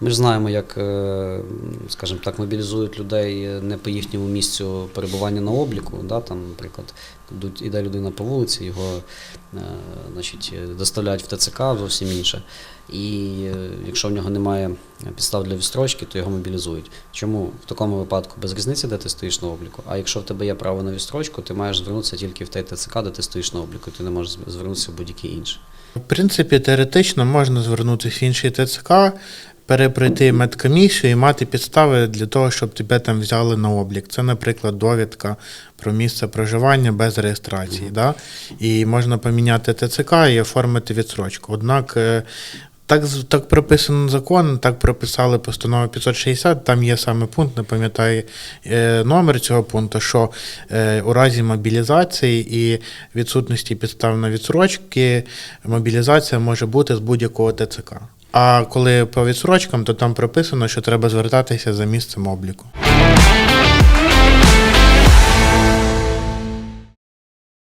Ми ж знаємо, як, е, скажімо так, мобілізують людей не по їхньому місцю перебування на обліку. Да, там, наприклад, іде людина по вулиці, його е, значить, доставляють в ТЦК зовсім інше. І е, якщо в нього немає підстав для відстрочки, то його мобілізують. Чому в такому випадку без різниці, де ти стоїш на обліку? А якщо в тебе є право на відстрочку, ти маєш звернутися тільки в той ТЦК, де ти стоїш на обліку, ти не можеш звернутися в будь-який інший. В принципі, теоретично можна звернутися в інший ТЦК, перепройти медкомісію і мати підстави для того, щоб тебе там взяли на облік. Це, наприклад, довідка про місце проживання без реєстрації. Да? І можна поміняти ТЦК і оформити відсрочку. Однак. е, Так, так прописано закон, так прописали постанову 560, там є саме пункт, не пам'ятаю е, номер цього пункту, що е, у разі мобілізації і відсутності підстав на відсрочки, мобілізація може бути з будь-якого ТЦК. А коли по відсрочкам, то там прописано, що треба звертатися за місцем обліку.